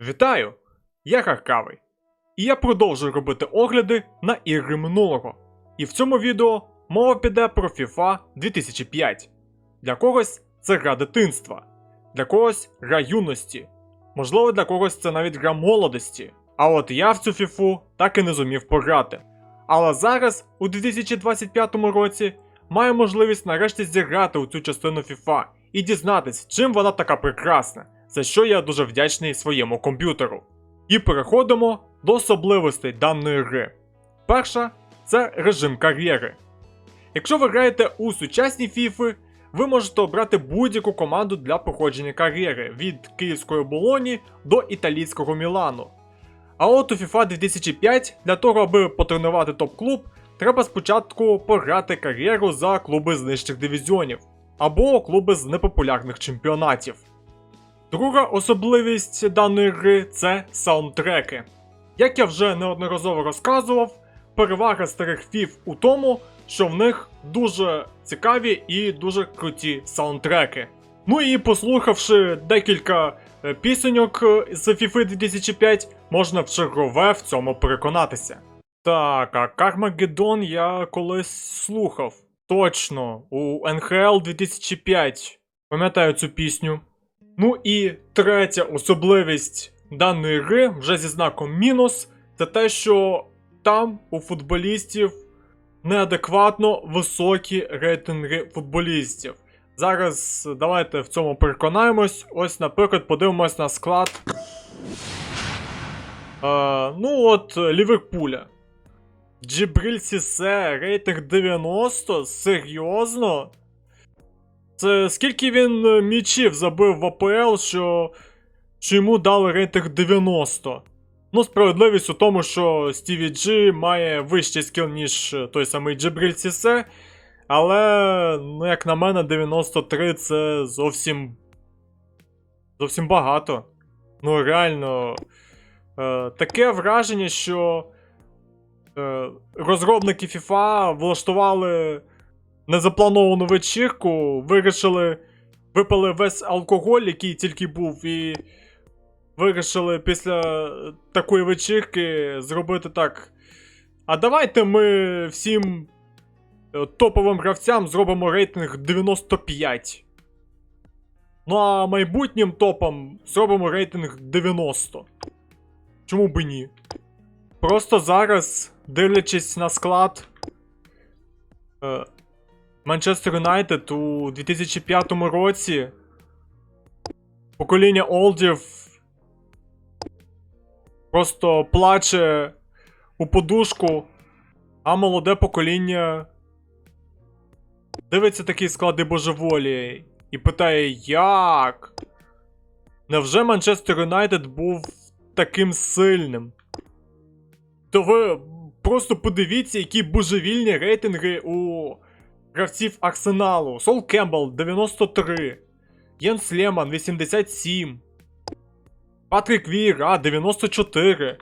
Вітаю! Я Харкавий. І я продовжую робити огляди на ігри минулого. І в цьому відео мова піде про FIFA 2005. Для когось це гра дитинства, для когось гра юності. Можливо, для когось це навіть гра молодості. А от я в цю фіфу так і не зумів пограти. Але зараз, у 2025 році, маю можливість нарешті зіграти у цю частину FIFA і дізнатись, чим вона така прекрасна, за що я дуже вдячний своєму комп'ютеру. І переходимо до особливостей даної гри. Перша це режим кар'єри. Якщо ви граєте у сучасні фіфи, ви можете обрати будь-яку команду для проходження кар'єри від київської Болоні до італійського Мілану. А от у FIFA 2005 для того, аби потренувати топ-клуб, треба спочатку пограти кар'єру за клуби з нижчих дивізіонів або клуби з непопулярних чемпіонатів. Друга особливість даної гри це саундтреки. Як я вже неодноразово розказував, перевага старих фіф у тому, що в них дуже цікаві і дуже круті саундтреки. Ну і послухавши декілька е, пісеньок е, з FIFA 2005, можна в чергове в цьому переконатися. Так, а Кармагеддон я колись слухав. Точно, у NHL 2005. Пам'ятаю цю пісню. Ну і третя особливість даної гри вже зі знаком мінус, це те, що там у футболістів неадекватно високі рейтинги футболістів. Зараз давайте в цьому переконаємось. Ось, наприклад, подивимось на склад. Е, ну от, Ліверпуля. Джибріль Сісе, рейтинг 90? Серйозно? Це скільки він е, м'ячів забив в АПЛ, що, що йому дали рейтинг 90. Ну, справедливість у тому, що Стіві Джі має вищий скіл, ніж е, той самий Джибріль Сісе. Але, ну, як на мене, 93 це зовсім. Зовсім багато. Ну, реально. Е, таке враження, що е, розробники FIFA влаштували незаплановану вечірку, вирішили, випили весь алкоголь, який тільки був, і вирішили після такої вечірки зробити так. А давайте ми всім е, топовим гравцям зробимо рейтинг 95. Ну а майбутнім топам зробимо рейтинг 90. Чому би ні? Просто зараз, дивлячись на склад. Манчестер Юнайтед у 2005 році. Покоління Олдів просто плаче у подушку, а молоде покоління дивиться такі склади божеволі і питає, як? Невже Манчестер Юнайтед був таким сильним? То ви просто подивіться, які божевільні рейтинги у гравців Арсеналу. Сол Кембл 93. Єнс Леман 87. Патрік Віра 94.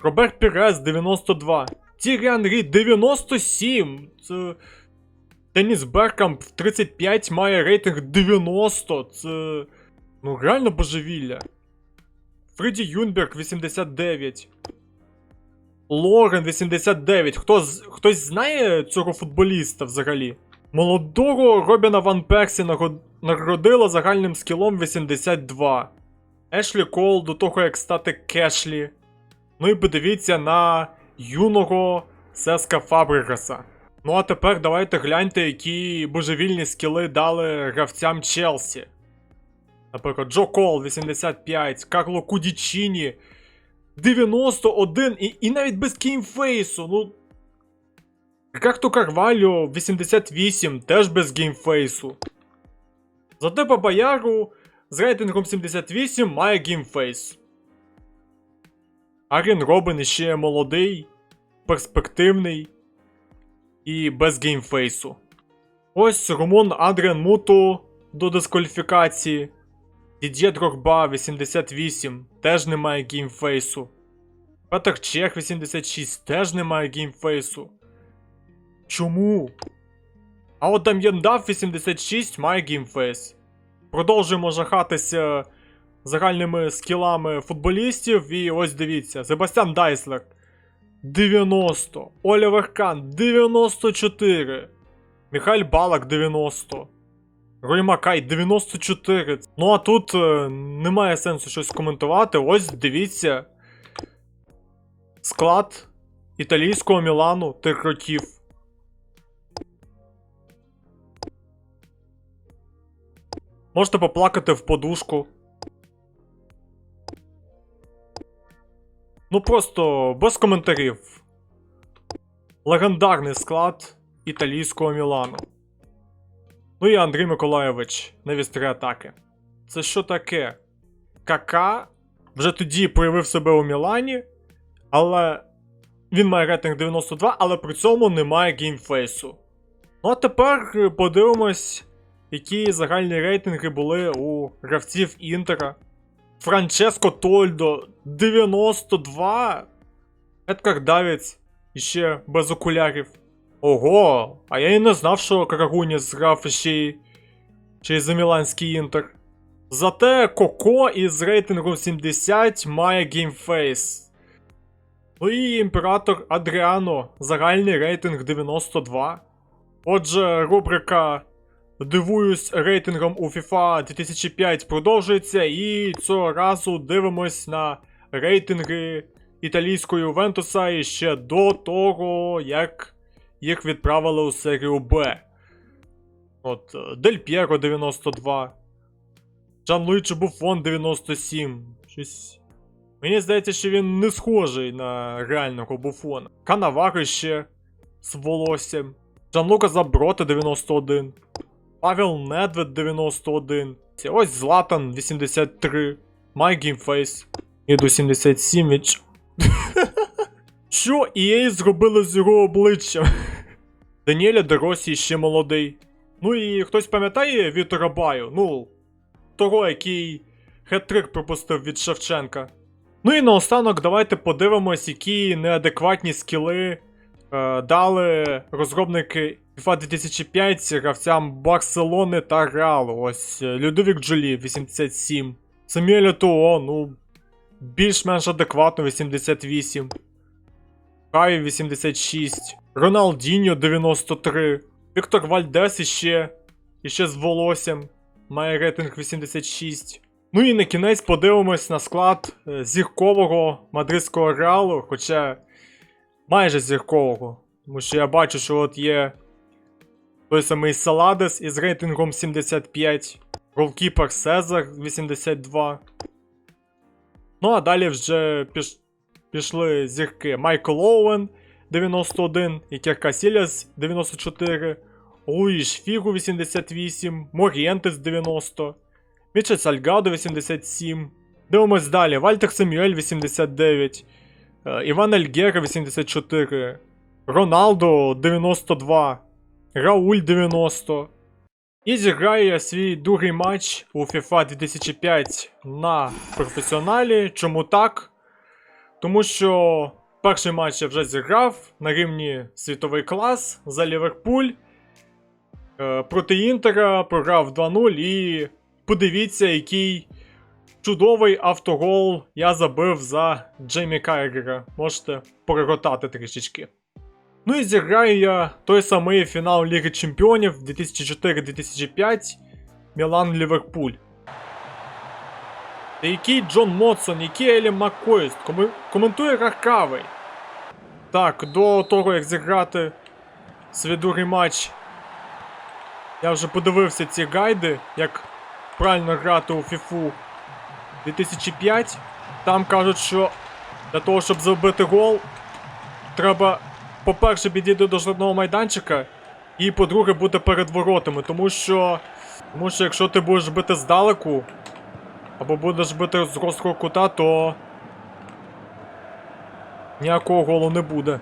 Роберт Пірес 92. Тірі Анрі 97. Це. Деніс Беркамп в 35 має рейтинг 90. Це. Ну реально божевілля. Фредді Юнберг 89. Лорен 89. Хто, хтось знає цього футболіста взагалі? Молодого Робіна Ван Персі наго- нагородила загальним скілом 82. Ешлі Кол до того, як стати Кешлі. Ну і подивіться на юного Сеска Фабригаса. Ну а тепер давайте гляньте, які божевільні скіли дали гравцям Челсі. Наприклад, Джо Кол 85, Карло Кудічіні 91 і, і навіть без геймфейсу. Ну. Рикардо Карвальо 88, теж без геймфейсу. Зате Бабаяру з рейтингом 78 має геймфейс. Арін Робин іще молодий, перспективний і без геймфейсу. Ось Румун Адріан Муту до дискваліфікації. Дід'є Дрогба 88 теж немає геймфейсу. Петр Чех 86 теж немає геймфейсу. Чому? А от Дам'ян Дав 86 має геймфейс. Продовжуємо жахатися загальними скілами футболістів. І ось дивіться: Себастьян Дайслер 90, Олівер Кан 94, Михайль Балак 90. Рой Макай 94. Ну а тут е, немає сенсу щось коментувати. Ось дивіться. Склад італійського Мілану тих років. Можете поплакати в подушку. Ну просто без коментарів. Легендарний склад італійського Мілану. Ну і Андрій Миколайович на атаки. Це що таке? Кака вже тоді проявив себе у Мілані, але він має рейтинг 92, але при цьому немає геймфейсу. Ну а тепер е, подивимось, які загальні рейтинги були у гравців Інтера. Франческо Тольдо 92. Едкар Давіц іще без окулярів. Ого, а я і не знав, що Карагуніс грав ще й, за Міланський Інтер. Зате Коко із рейтингом 70 має геймфейс. Ну і імператор Адріано, загальний рейтинг 92. Отже, рубрика Дивуюсь рейтингом у FIFA 2005 продовжується, і цього разу дивимось на рейтинги італійської Ювентуса і ще до того, як їх відправили у серію Б. От, е, Дель П'єро 92. Джан Луїчі Буфон 97. Щось. Мені здається, що він не схожий на реального буфона. Канавари ще з волоссям. Джанлука Заброта 91. Павел Недвед 91. Це Ось Златан 83. My Game Face. Іду 77 від... Що EA зробили з його обличчям? Даніеля Деросі ще молодий. Ну і хтось пам'ятає Вітора Баю? Ну, того, який хет-трик пропустив від Шевченка. Ну і наостанок давайте подивимось, які неадекватні скіли е, дали розробники FIFA 2005 гравцям Барселони та Реалу. Ось е, Людовік Джолі 87. Саміеля Туо, ну, більш-менш адекватно 88. Кай 86. Роналдіньо 93. Віктор Вальдес іще. Іще з волоссям. Має рейтинг 86. Ну і на кінець подивимось на склад е, зіркового мадридського реалу, хоча майже зіркового. Тому що я бачу, що от є той самий Саладес із рейтингом 75, голкіпер Сезар 82. Ну а далі вже піш... пішли зірки Майкл Оуен 91, Ікер Касіляс 94, Луїш Фігу 88, Морієнтес 90, Мічель Сальгадо 87. Дивимось далі. Вальтер Семюель 89, е, Іван Ельгера 84, Роналдо 92, Рауль 90. І зіграє свій другий матч у FIFA 2005 на професіоналі. Чому так? Тому що перший матч я вже зіграв на рівні світовий клас за Ліверпуль. Е, проти Інтера програв 2-0 і подивіться, який чудовий автогол я забив за Джеймі Кайгера. Можете переготати трішечки. Ну і зіграю я той самий фінал Ліги Чемпіонів 2004-2005 Мілан Ліверпуль. Який Джон Моцсон, який Елі Маккоїст, коми... коментує Ракавий. Так, до того як зіграти свій другий матч, я вже подивився ці гайди, як правильно грати у FIFA 2005. Там кажуть, що для того, щоб забити гол, треба по-перше, підійти до жодного майданчика, і по-друге, бути перед воротами, тому що. Тому що якщо ти будеш бити здалеку, або будеш бити з гострого кута, то ніякого голу не буде.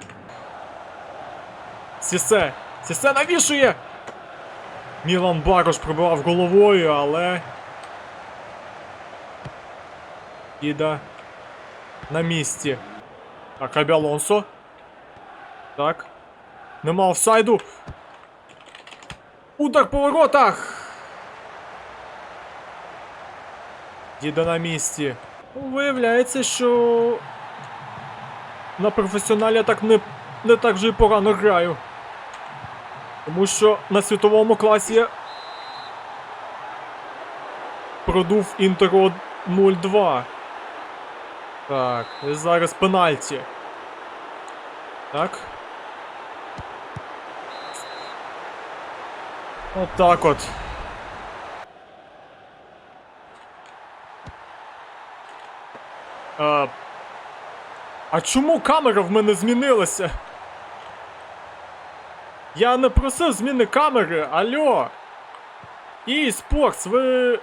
Сісе! Сісе навішує! Мілан Барош пробивав головою, але. Іда на місці. Так, Абі Алонсо. Так. Нема офсайду. Удар по воротах. Діда на місці. Виявляється, що на професіоналі я так не, не так вже й погано граю. Тому що на світовому класі я продув Інтеро 0-2. Так, і зараз пенальті. Так. От так от. А, а чому камера в мене змінилася? Я не просив зміни камери, алло! І спортс, ви.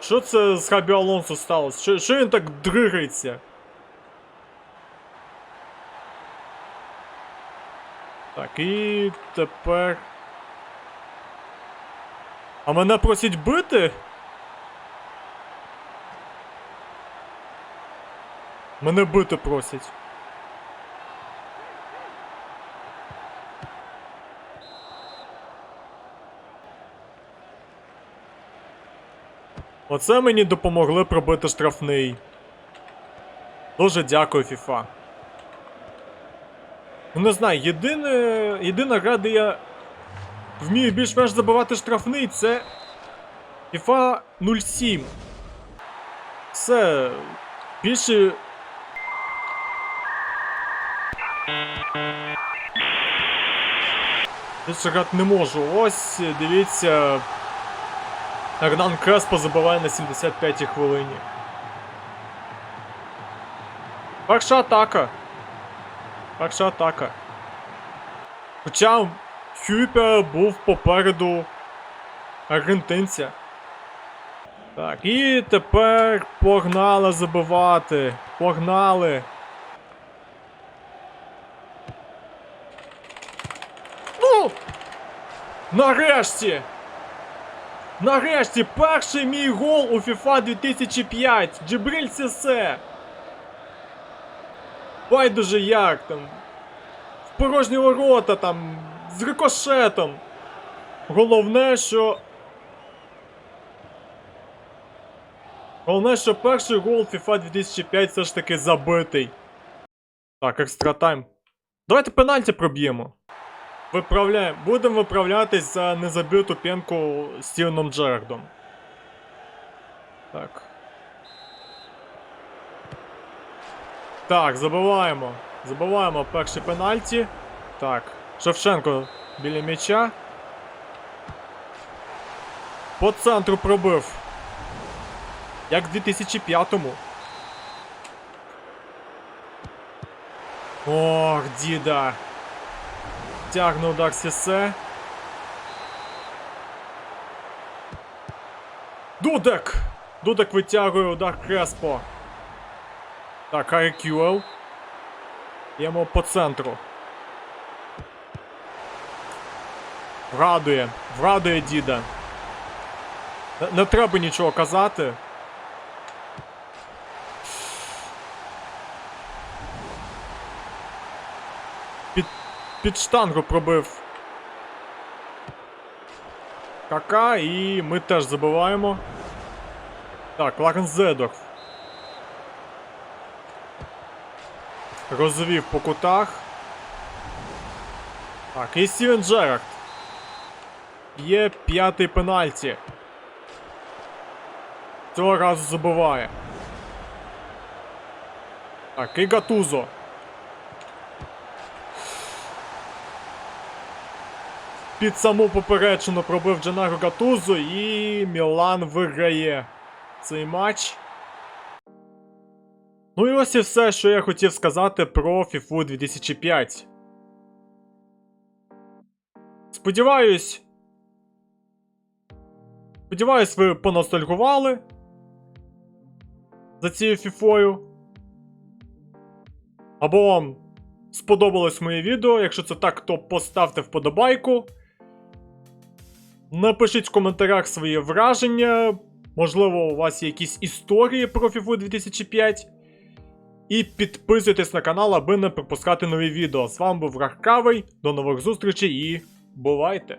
Що це з Хабі Алонсо сталося? Що, що він так дригається? Так, і тепер. А мене просять бити? Мене бити просять. Оце мені допомогли пробити штрафний. Дуже дякую, FIFA. Ну не знаю, єдине, єдина гра, де я вмію більш-менш забивати штрафний, це FIFA 07. Все. Більше. Більше грати не можу. Ось, дивіться. Арнан Креспо забиває на 75-й хвилині. Перша атака. Перша атака. Хоча Хюпе був попереду аргентинця. Так, і тепер погнали забивати. Погнали. Ну! Нарешті! Нарешті перший мій гол у FIFA 2005. Джибриль Сесе. Байдуже як там. В порожні ворота там. З рикошетом. Головне, що. Головне, що перший гол FIFA 2005 все ж таки забитий. Так, екстра тайм. Давайте пенальті проб'ємо. Виправляємо. Будемо виправлятись за незабиту п'янку Стівеном Джерардом. Так. Так, забиваємо. Забиваємо перший пенальті. Так. Шевченко біля м'яча. По центру пробив. Як в 2005-му. Ох, діда. Тягне удар Сісе. Дудек! Дудек витягує удар Креспо. Так, Харі Кюел. Йому по центру. Врадує. Врадує діда. Не, не треба нічого казати. Під, під штангу пробив. Кака, і ми теж забиваємо. Так, Ларен Зедорф. Розвів по кутах. Так, і Стівен Джерард. Є п'ятий пенальті. Цього разу забиває. Так, і Гатузо. Під саму поперечину пробив Дженаро Гатузо і Мілан виграє цей матч. Ну і ось і все, що я хотів сказати про FIFA 2005. Сподіваюсь. Сподіваюсь, ви поностальгували за цією фіфою. Або вам сподобалось моє відео. Якщо це так, то поставте вподобайку. Напишіть в коментарях свої враження. Можливо, у вас є якісь історії про FIFA 2005. І підписуйтесь на канал, аби не пропускати нові відео. З вами був Рахкавий. До нових зустрічей і бувайте!